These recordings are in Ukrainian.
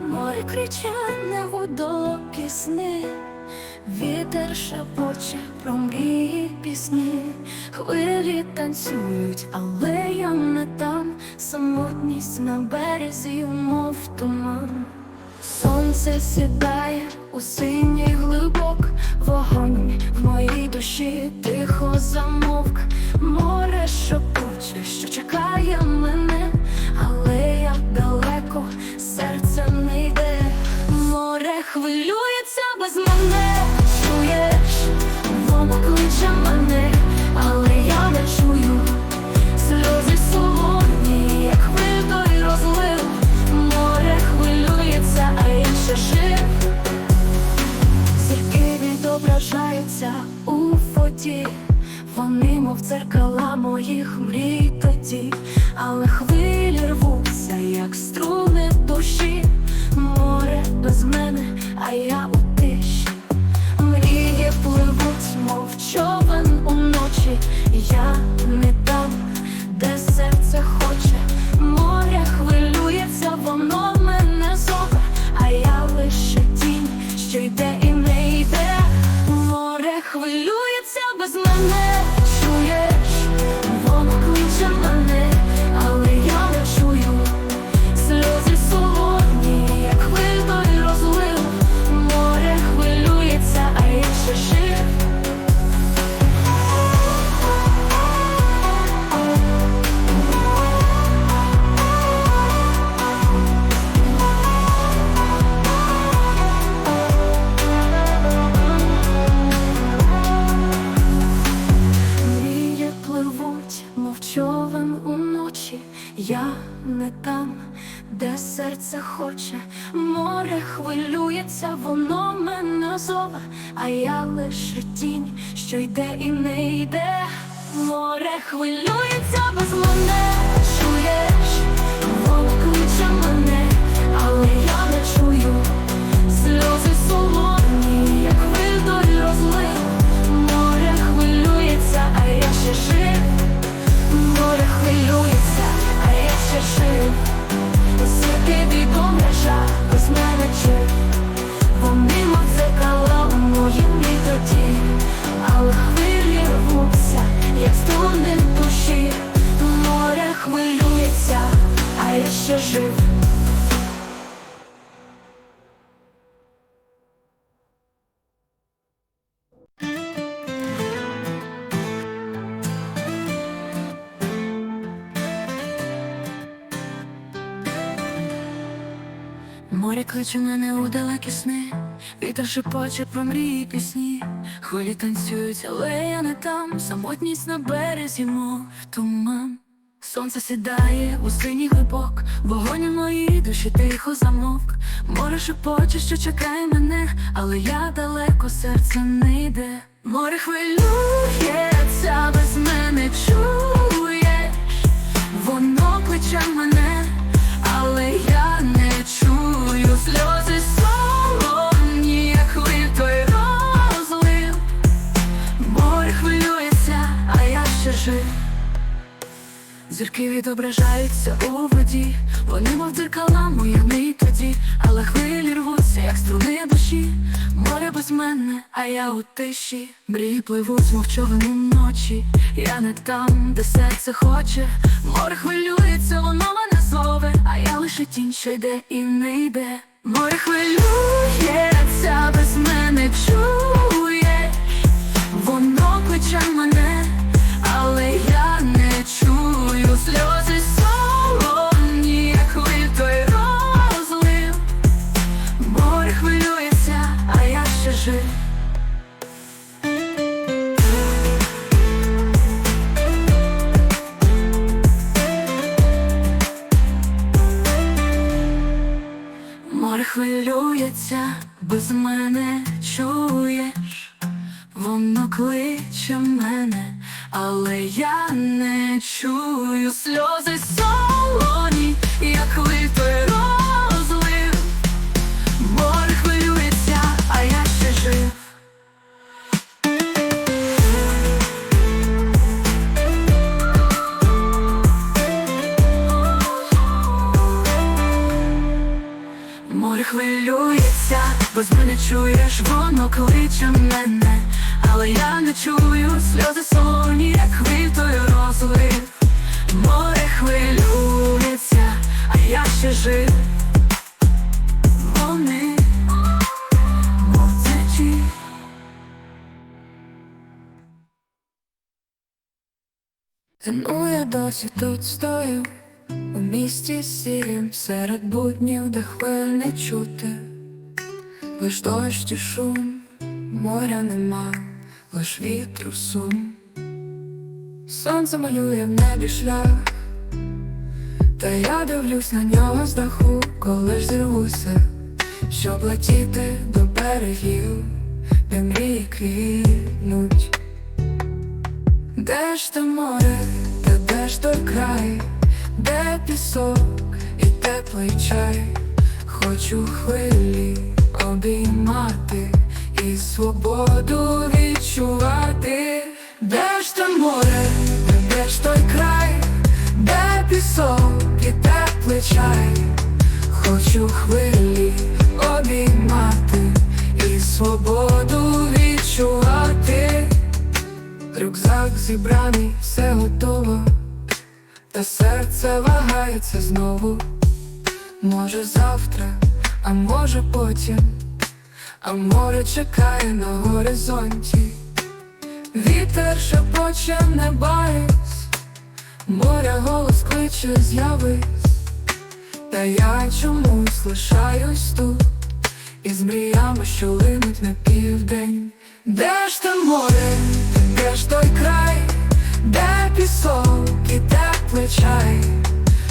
море кричать неводо пісни, вітер шепоче про мрії пісні, хвилі танцюють, але я не там, самотність на березі, мов туман. Сонце сідає у синій глибок, вогонь в моїй душі тихо замовк, море шепоче, що чекає мене, хвилюється без мене, чуєш, воно кличе мене, але я не чую. Сльози солоні, як хвиль той розлив, море хвилюється, а ще жив. Зірки відображаються у воді, вони, мов дзеркала моїх мрій тоді, але хвилі рвуться, я не там, де серце хоче, море хвилюється, воно мене зове, а я лише тінь, що йде і не йде, море хвилюється без мене, чуєш, воно кличе мене, але я не чую. Сльози солоні, а я ще жив, Зірки бігом лежа, без мене чив, вони мов дзеркала у моїм але хвилі рвуться, як струни душі, море хвилюється, а я ще жив. Море кличе мене у далекі сни, вітер шепоче про мрії пісні, хвилі танцюють, але я не там, самотність на березі, мов туман. Сонце сідає у синій глибок, вогонь у моїй душі тихо замовк. Море шепоче, що чекає мене, але я далеко, серце не йде. Море хвилюється без мене, Зірки у воді, вони мов дзеркала моїх мрій тоді, але хвилі рвуться, як струни душі, море без мене, а я у тиші, мрії пливуть, мов човен уночі, я не там, де серце хоче, море хвилюється, воно мене зове, а я лише тінь, що йде і не йде. Море хвилюється без мене, чуєш, чуєш, воно кличе мене, але я не чую сльози солоні, як той розлив. Море хвилюється, а я ще жив. Вони мовчачі. Ну я досі тут стою у місті сірім серед буднів, де хвиль не чути, лиш дощ і шум, моря нема, лиш вітру сум. Сонце малює в небі шлях, та я дивлюсь на нього з даху, коли ж зірвуся, щоб летіти до берегів, де мрії квітнуть. Де ж те море, та де ж той край, де пісок і теплий чай, хочу хвилі обіймати і свободу відчувати, де ж те море, де ж той край, де пісок і теплий чай, хочу хвилі обіймати і свободу відчувати. Рюкзак зібраний, все готово, та серце вагається знову. Може завтра, а може потім, а море чекає на горизонті. Вітер шепоче не баюсь, моря голос кличе з'явись, та я чомусь лишаюсь тут, із мріями, що линуть на південь. Де ж те море, де ж той край, де пісок і теплий чай,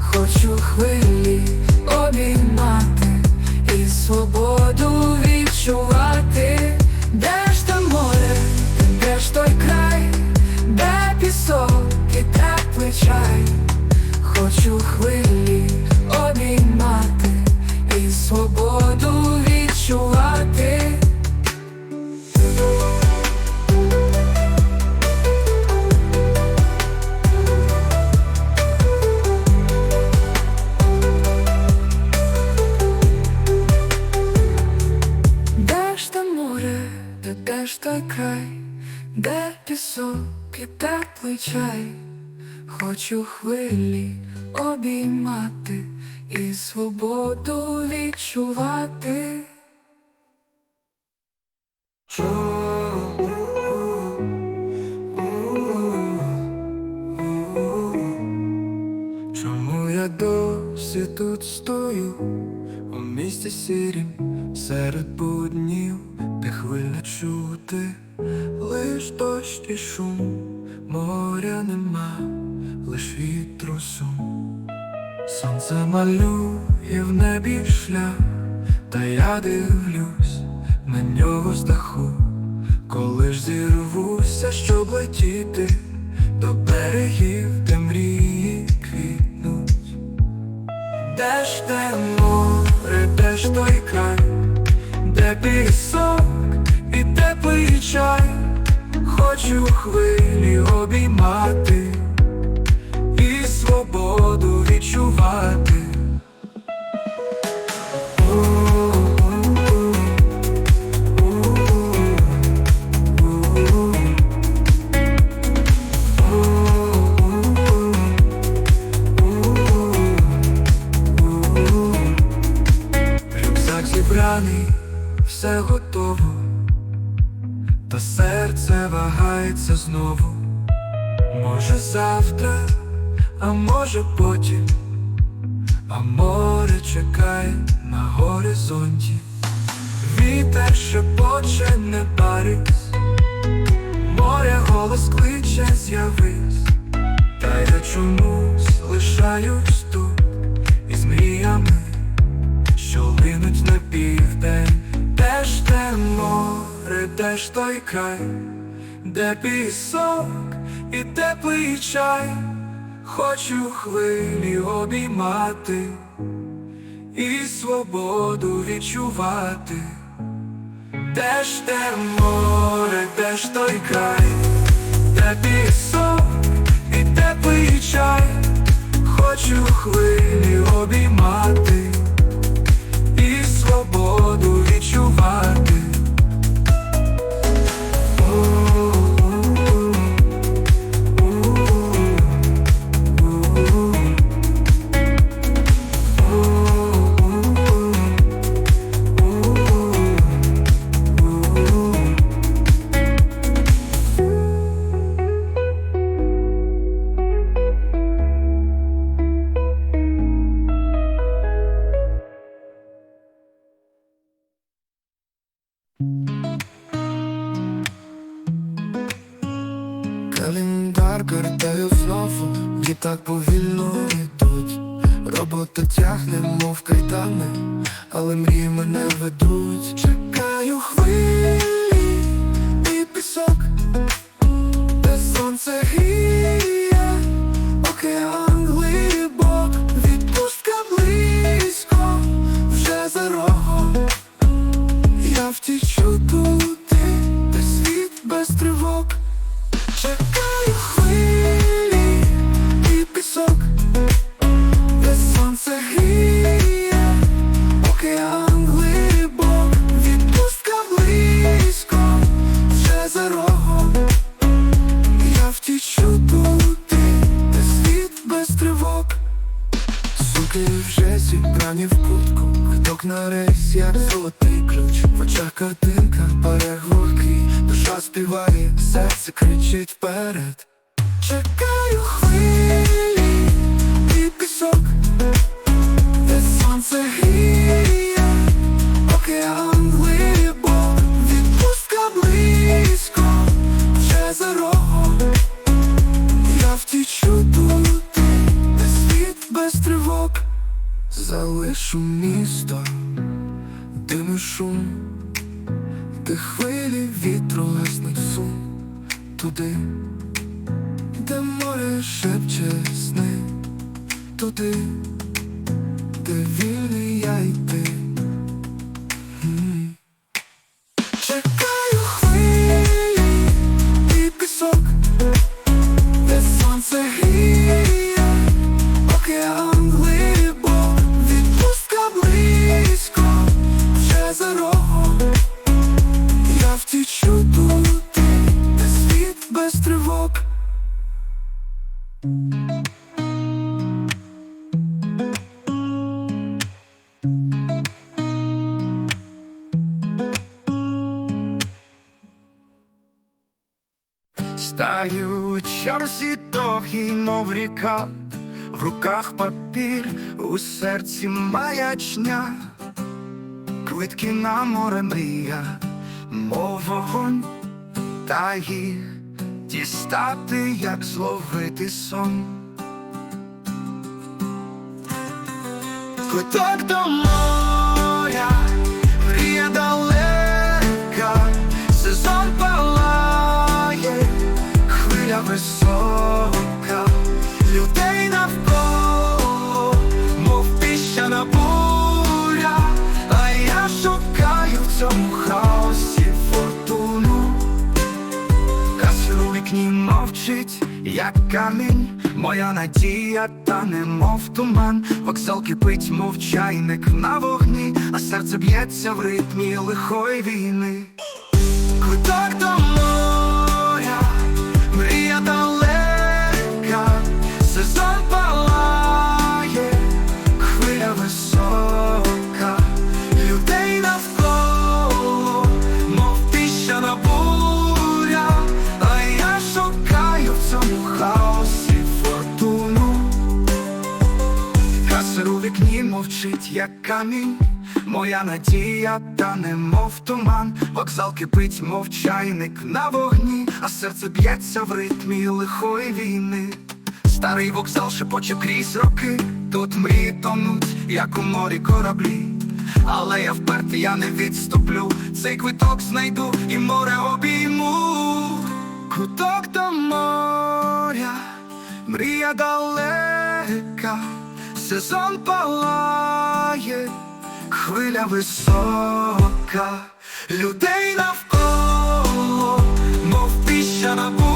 хочу хвилі обіймати і свободу відчувати, де ж там море, де ж той край, де пісок і теплий чай, хочу хвилі обіймати і свободу відчувати. Чому я досі тут стою у місті сірім серед буднів, де хвиля чути, лиш дощ і шум, моря нема, лиш вітру сум. Сонце малює в небі шлях, та я дивлюсь на нього з даху, коли ж зірвуся, щоб летіти до берегів, де мрії квітнуть. Де ж те море, де ж той край, де пісок і теплий чай, хочу хвилі обіймати і свободу відчувати. Завтра, а може потім, а море чекає на горизонті. Вітер шепоче не парись, море голос кличе з'явись, та я чомусь лишаюсь тут із мріями що линуть на південь, де ж те море, де ж той край, де пісок і теплий чай, хочу хвилі обіймати і свободу відчувати, де ж те море, де ж той край, де пісок і теплий чай, хочу хвилі обіймати і знову, і так повільно йдуть. Робота тягне, мов кайдани, але мрії мене ведуть. Чекаю хвилі і пісок, де сонце гріє, океан на рейс, як золотий ключ. В очах картинка, перегорки, душа співає, серце кричить вперед. Чекаю хвилі і пісок, де сонце гріє, океан глибок, відпустка близько, вже за рогом. Я втічу туди, де світ без тривог, залишу місто, шум, де хвилі вітру гасних сум, туди, де море шепче сни, туди, де вільний я йти. Довгі, мов ріка, в руках папір, у серці маячня, квитки на море мрія, мов вогонь, та їх дістати, як зловити сон. Квиток до моря, людей навколо, мов піщана буря, а я шукаю в цьому хаосі фортуну. Касер у вікні мовчить, як камінь, моя надія, та немов туман, вокзал кипить, мов чайник на вогні, а серце б'ється в ритмі лихої війни. Мовчить, як камінь, моя надія, та немов туман, вокзал кипить, мов чайник на вогні, а серце б'ється в ритмі лихої війни. Старий вокзал шепоче крізь роки, тут мрії тонуть, як у морі кораблі. Але я впертий, я не відступлю, цей квиток знайду і море обійму. Куток до моря, мрія далека, сезон палає, хвиля висока, людей навколо, мов піщана буря.